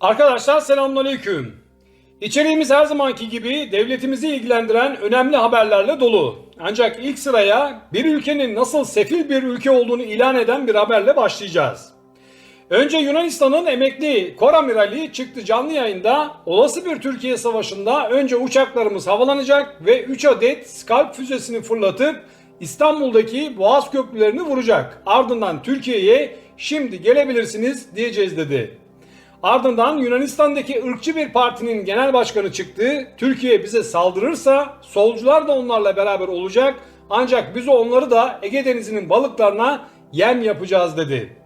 Arkadaşlar selamünaleyküm. İçeriğimiz her zamanki gibi devletimizi ilgilendiren önemli haberlerle dolu. Ancak ilk sıraya bir ülkenin nasıl sefil bir ülke olduğunu ilan eden bir haberle başlayacağız. Önce Yunanistan'ın emekli Koramirali çıktı canlı yayında olası bir Türkiye savaşında önce uçaklarımız havalanacak ve 3 adet Scalp füzesini fırlatıp İstanbul'daki Boğaz köprülerini vuracak. Ardından Türkiye'ye şimdi gelebilirsiniz diyeceğiz dedi. Ardından Yunanistan'daki ırkçı bir partinin genel başkanı çıktı. Türkiye bize saldırırsa solcular da onlarla beraber olacak. Ancak biz onları da Ege Denizi'nin balıklarına yem yapacağız dedi.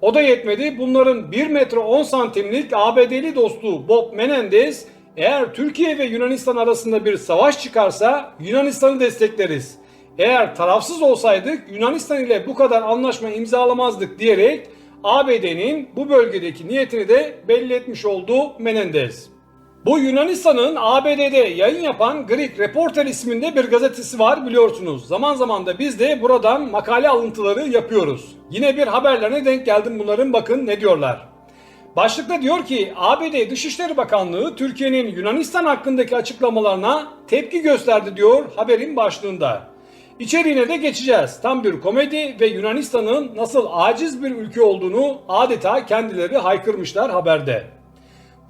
O da yetmedi. Bunların 1 metre 10 santimlik ABD'li dostu Bob Menendez eğer Türkiye ve Yunanistan arasında bir savaş çıkarsa Yunanistan'ı destekleriz. Eğer tarafsız olsaydık Yunanistan ile bu kadar anlaşma imzalamazdık diyerek ABD'nin bu bölgedeki niyetini de belli etmiş oldu Menendez. Bu Yunanistan'ın ABD'de yayın yapan Greek Reporter isminde bir gazetesi var biliyorsunuz. Zaman zaman da biz de buradan makale alıntıları yapıyoruz. Yine bir haberlerine denk geldim bunların bakın ne diyorlar. Başlıkta diyor ki ABD Dışişleri Bakanlığı Türkiye'nin Yunanistan hakkındaki açıklamalarına tepki gösterdi diyor haberin başlığında. İçeriğine de geçeceğiz. Tam bir komedi ve Yunanistan'ın nasıl aciz bir ülke olduğunu adeta kendileri haykırmışlar haberde.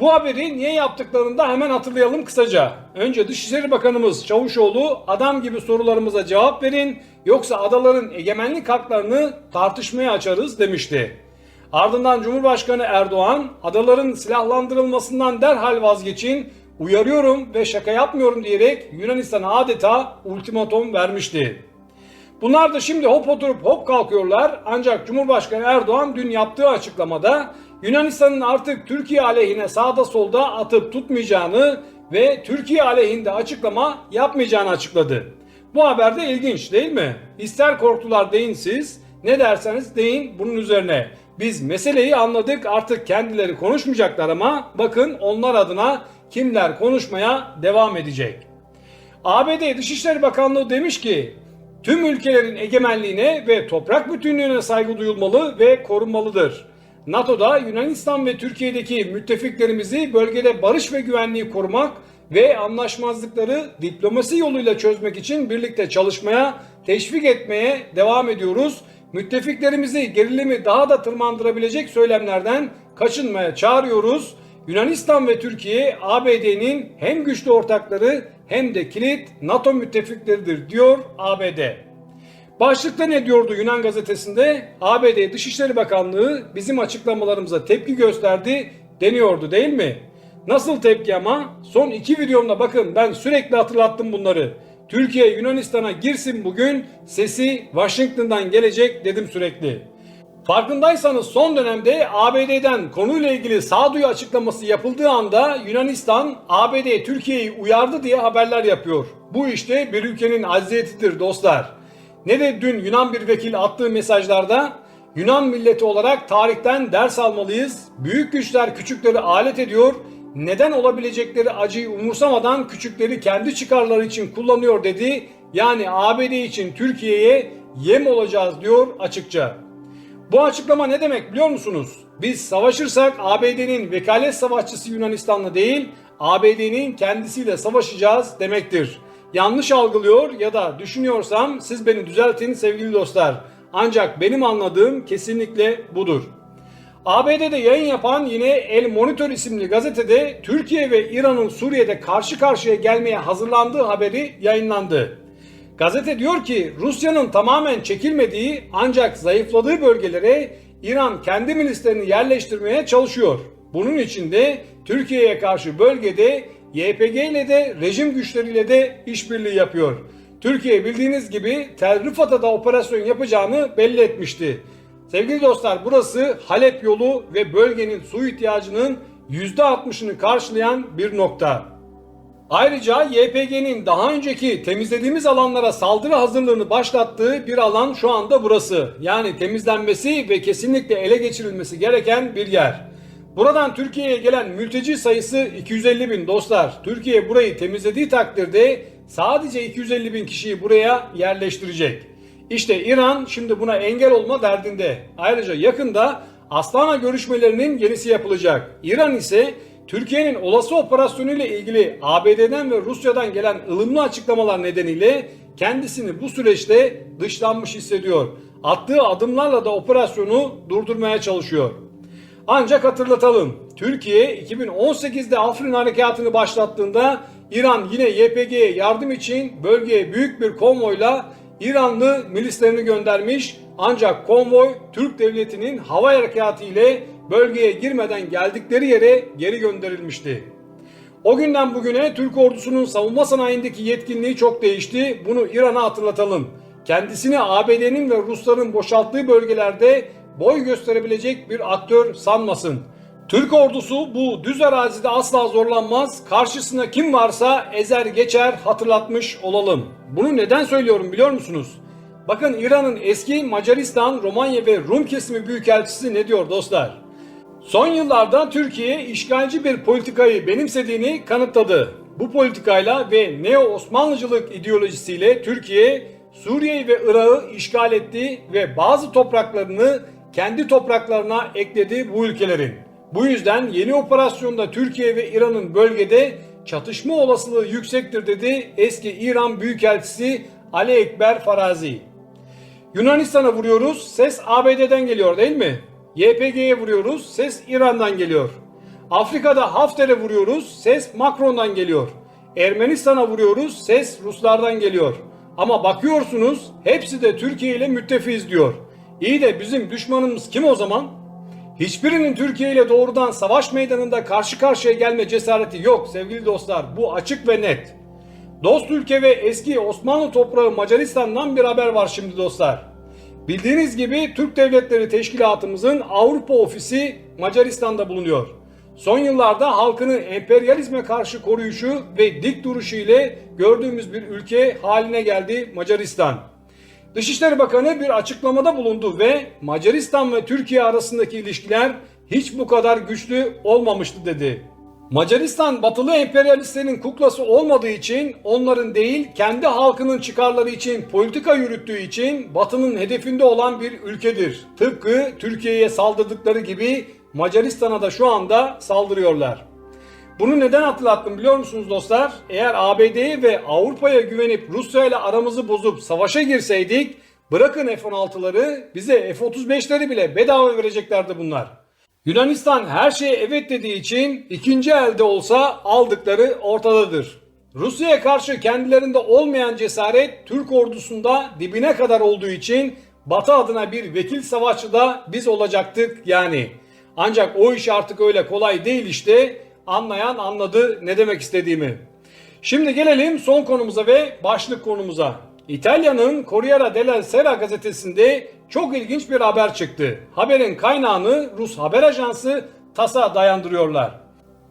Bu haberi niye yaptıklarını da hemen hatırlayalım kısaca. Önce Dışişleri Bakanımız Çavuşoğlu adam gibi sorularımıza cevap verin yoksa adaların egemenlik haklarını tartışmaya açarız demişti. Ardından Cumhurbaşkanı Erdoğan adaların silahlandırılmasından derhal vazgeçin uyarıyorum ve şaka yapmıyorum diyerek Yunanistan'a adeta ultimatom vermişti. Bunlar da şimdi hop oturup hop kalkıyorlar ancak Cumhurbaşkanı Erdoğan dün yaptığı açıklamada Yunanistan'ın artık Türkiye aleyhine sağda solda atıp tutmayacağını ve Türkiye aleyhinde açıklama yapmayacağını açıkladı. Bu haber de ilginç değil mi? İster korktular deyin siz, ne derseniz deyin bunun üzerine. Biz meseleyi anladık artık kendileri konuşmayacaklar ama bakın onlar adına kimler konuşmaya devam edecek. ABD Dışişleri Bakanlığı demiş ki tüm ülkelerin egemenliğine ve toprak bütünlüğüne saygı duyulmalı ve korunmalıdır. NATO'da Yunanistan ve Türkiye'deki müttefiklerimizi bölgede barış ve güvenliği korumak ve anlaşmazlıkları diplomasi yoluyla çözmek için birlikte çalışmaya, teşvik etmeye devam ediyoruz. Müttefiklerimizi gerilimi daha da tırmandırabilecek söylemlerden kaçınmaya çağırıyoruz. Yunanistan ve Türkiye ABD'nin hem güçlü ortakları hem de kilit NATO müttefikleridir diyor ABD. Başlıkta ne diyordu Yunan gazetesinde? ABD Dışişleri Bakanlığı bizim açıklamalarımıza tepki gösterdi deniyordu değil mi? Nasıl tepki ama? Son iki videomda bakın ben sürekli hatırlattım bunları. Türkiye Yunanistan'a girsin bugün sesi Washington'dan gelecek dedim sürekli. Farkındaysanız son dönemde ABD'den konuyla ilgili sağduyu açıklaması yapıldığı anda Yunanistan ABD Türkiye'yi uyardı diye haberler yapıyor. Bu işte bir ülkenin acziyetidir dostlar. Ne de dün Yunan bir vekil attığı mesajlarda Yunan milleti olarak tarihten ders almalıyız. Büyük güçler küçükleri alet ediyor. Neden olabilecekleri acıyı umursamadan küçükleri kendi çıkarları için kullanıyor dedi. Yani ABD için Türkiye'ye yem olacağız diyor açıkça. Bu açıklama ne demek biliyor musunuz? Biz savaşırsak ABD'nin vekalet savaşçısı Yunanistan'la değil, ABD'nin kendisiyle savaşacağız demektir. Yanlış algılıyor ya da düşünüyorsam siz beni düzeltin sevgili dostlar. Ancak benim anladığım kesinlikle budur. ABD'de yayın yapan yine El Monitor isimli gazetede Türkiye ve İran'ın Suriye'de karşı karşıya gelmeye hazırlandığı haberi yayınlandı. Gazete diyor ki Rusya'nın tamamen çekilmediği ancak zayıfladığı bölgelere İran kendi milislerini yerleştirmeye çalışıyor. Bunun için de Türkiye'ye karşı bölgede YPG ile de rejim güçleriyle de işbirliği yapıyor. Türkiye bildiğiniz gibi Tel Rifat'a da operasyon yapacağını belli etmişti. Sevgili dostlar burası Halep yolu ve bölgenin su ihtiyacının %60'ını karşılayan bir nokta. Ayrıca YPG'nin daha önceki temizlediğimiz alanlara saldırı hazırlığını başlattığı bir alan şu anda burası. Yani temizlenmesi ve kesinlikle ele geçirilmesi gereken bir yer. Buradan Türkiye'ye gelen mülteci sayısı 250 bin dostlar. Türkiye burayı temizlediği takdirde sadece 250 bin kişiyi buraya yerleştirecek. İşte İran şimdi buna engel olma derdinde. Ayrıca yakında Astana görüşmelerinin yenisi yapılacak. İran ise Türkiye'nin olası operasyonuyla ilgili ABD'den ve Rusya'dan gelen ılımlı açıklamalar nedeniyle kendisini bu süreçte dışlanmış hissediyor. Attığı adımlarla da operasyonu durdurmaya çalışıyor. Ancak hatırlatalım. Türkiye 2018'de Afrin harekatını başlattığında İran yine YPG'ye yardım için bölgeye büyük bir konvoyla İranlı milislerini göndermiş. Ancak konvoy Türk devletinin hava harekatı ile bölgeye girmeden geldikleri yere geri gönderilmişti. O günden bugüne Türk ordusunun savunma sanayindeki yetkinliği çok değişti. Bunu İran'a hatırlatalım. Kendisini ABD'nin ve Rusların boşalttığı bölgelerde boy gösterebilecek bir aktör sanmasın. Türk ordusu bu düz arazide asla zorlanmaz. Karşısına kim varsa ezer geçer hatırlatmış olalım. Bunu neden söylüyorum biliyor musunuz? Bakın İran'ın eski Macaristan, Romanya ve Rum kesimi büyükelçisi ne diyor dostlar? Son yıllarda Türkiye işgalci bir politikayı benimsediğini kanıtladı. Bu politikayla ve Neo-Osmanlıcılık ideolojisiyle Türkiye Suriye'yi ve Irak'ı işgal etti ve bazı topraklarını kendi topraklarına ekledi bu ülkelerin. Bu yüzden yeni operasyonda Türkiye ve İran'ın bölgede çatışma olasılığı yüksektir dedi eski İran Büyükelçisi Ali Ekber Farazi. Yunanistan'a vuruyoruz, ses ABD'den geliyor değil mi? YPG'ye vuruyoruz, ses İran'dan geliyor. Afrika'da Hafter'e vuruyoruz, ses Macron'dan geliyor. Ermenistan'a vuruyoruz, ses Ruslardan geliyor. Ama bakıyorsunuz hepsi de Türkiye ile müttefiz diyor. İyi de bizim düşmanımız kim o zaman? Hiçbirinin Türkiye ile doğrudan savaş meydanında karşı karşıya gelme cesareti yok sevgili dostlar. Bu açık ve net. Dost ülke ve eski Osmanlı toprağı Macaristan'dan bir haber var şimdi dostlar. Bildiğiniz gibi Türk Devletleri Teşkilatımızın Avrupa ofisi Macaristan'da bulunuyor. Son yıllarda halkını emperyalizme karşı koruyuşu ve dik duruşu ile gördüğümüz bir ülke haline geldi Macaristan. Dışişleri Bakanı bir açıklamada bulundu ve Macaristan ve Türkiye arasındaki ilişkiler hiç bu kadar güçlü olmamıştı dedi. Macaristan batılı emperyalistlerin kuklası olmadığı için onların değil kendi halkının çıkarları için politika yürüttüğü için batının hedefinde olan bir ülkedir. Tıpkı Türkiye'ye saldırdıkları gibi Macaristan'a da şu anda saldırıyorlar. Bunu neden hatırlattım biliyor musunuz dostlar? Eğer ABD'ye ve Avrupa'ya güvenip Rusya ile aramızı bozup savaşa girseydik bırakın F-16'ları bize F-35'leri bile bedava vereceklerdi bunlar. Yunanistan her şeye evet dediği için ikinci elde olsa aldıkları ortadadır. Rusya'ya karşı kendilerinde olmayan cesaret Türk ordusunda dibine kadar olduğu için Batı adına bir vekil savaşçı da biz olacaktık yani. Ancak o iş artık öyle kolay değil işte. Anlayan anladı ne demek istediğimi. Şimdi gelelim son konumuza ve başlık konumuza. İtalya'nın Corriere della Sera gazetesinde çok ilginç bir haber çıktı. Haberin kaynağını Rus haber ajansı TAS'a dayandırıyorlar.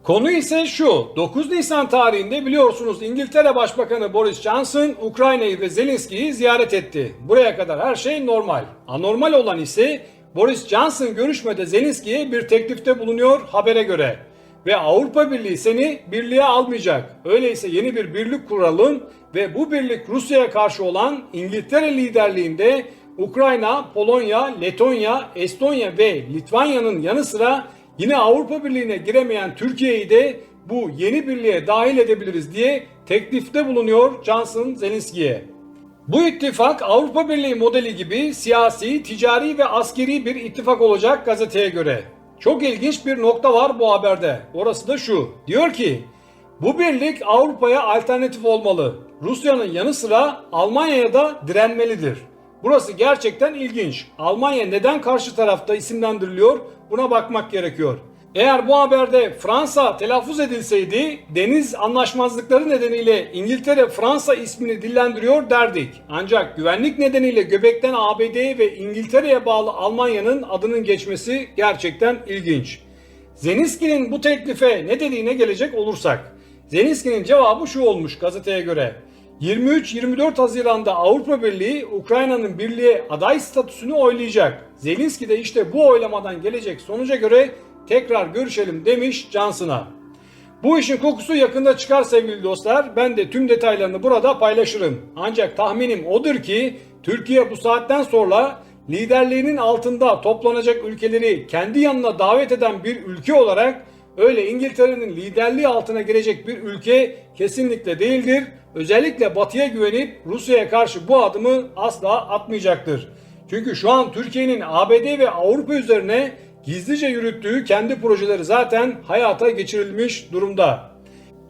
Konu ise şu. 9 Nisan tarihinde biliyorsunuz İngiltere Başbakanı Boris Johnson Ukrayna'yı ve Zelenski'yi ziyaret etti. Buraya kadar her şey normal. Anormal olan ise Boris Johnson görüşmede Zelenski'ye bir teklifte bulunuyor habere göre. Ve Avrupa Birliği seni birliğe almayacak. Öyleyse yeni bir birlik kuralım ve bu birlik Rusya'ya karşı olan İngiltere liderliğinde Ukrayna, Polonya, Letonya, Estonya ve Litvanya'nın yanı sıra yine Avrupa Birliği'ne giremeyen Türkiye'yi de bu yeni birliğe dahil edebiliriz diye teklifte bulunuyor Johnson Zelenski'ye. Bu ittifak Avrupa Birliği modeli gibi siyasi, ticari ve askeri bir ittifak olacak gazeteye göre. Çok ilginç bir nokta var bu haberde. Orası da şu. Diyor ki bu birlik Avrupa'ya alternatif olmalı. Rusya'nın yanı sıra Almanya'ya da direnmelidir. Burası gerçekten ilginç. Almanya neden karşı tarafta isimlendiriliyor? Buna bakmak gerekiyor. Eğer bu haberde Fransa telaffuz edilseydi deniz anlaşmazlıkları nedeniyle İngiltere Fransa ismini dillendiriyor derdik. Ancak güvenlik nedeniyle göbekten ABD'ye ve İngiltere'ye bağlı Almanya'nın adının geçmesi gerçekten ilginç. Zelenski'nin bu teklife ne dediğine gelecek olursak. Zelenski'nin cevabı şu olmuş gazeteye göre. 23-24 Haziran'da Avrupa Birliği Ukrayna'nın birliğe aday statüsünü oylayacak. Zelenski de işte bu oylamadan gelecek sonuca göre tekrar görüşelim demiş Johnson'a. Bu işin kokusu yakında çıkar sevgili dostlar. Ben de tüm detaylarını burada paylaşırım. Ancak tahminim odur ki Türkiye bu saatten sonra liderliğinin altında toplanacak ülkeleri kendi yanına davet eden bir ülke olarak öyle İngiltere'nin liderliği altına girecek bir ülke kesinlikle değildir. Özellikle Batı'ya güvenip Rusya'ya karşı bu adımı asla atmayacaktır. Çünkü şu an Türkiye'nin ABD ve Avrupa üzerine gizlice yürüttüğü kendi projeleri zaten hayata geçirilmiş durumda.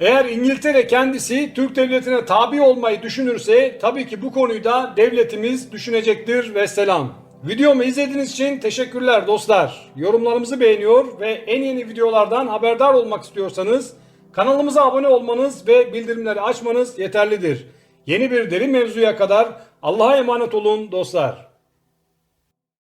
Eğer İngiltere kendisi Türk devletine tabi olmayı düşünürse tabii ki bu konuyu da devletimiz düşünecektir ve selam. Videomu izlediğiniz için teşekkürler dostlar. Yorumlarımızı beğeniyor ve en yeni videolardan haberdar olmak istiyorsanız kanalımıza abone olmanız ve bildirimleri açmanız yeterlidir. Yeni bir derin mevzuya kadar Allah'a emanet olun dostlar.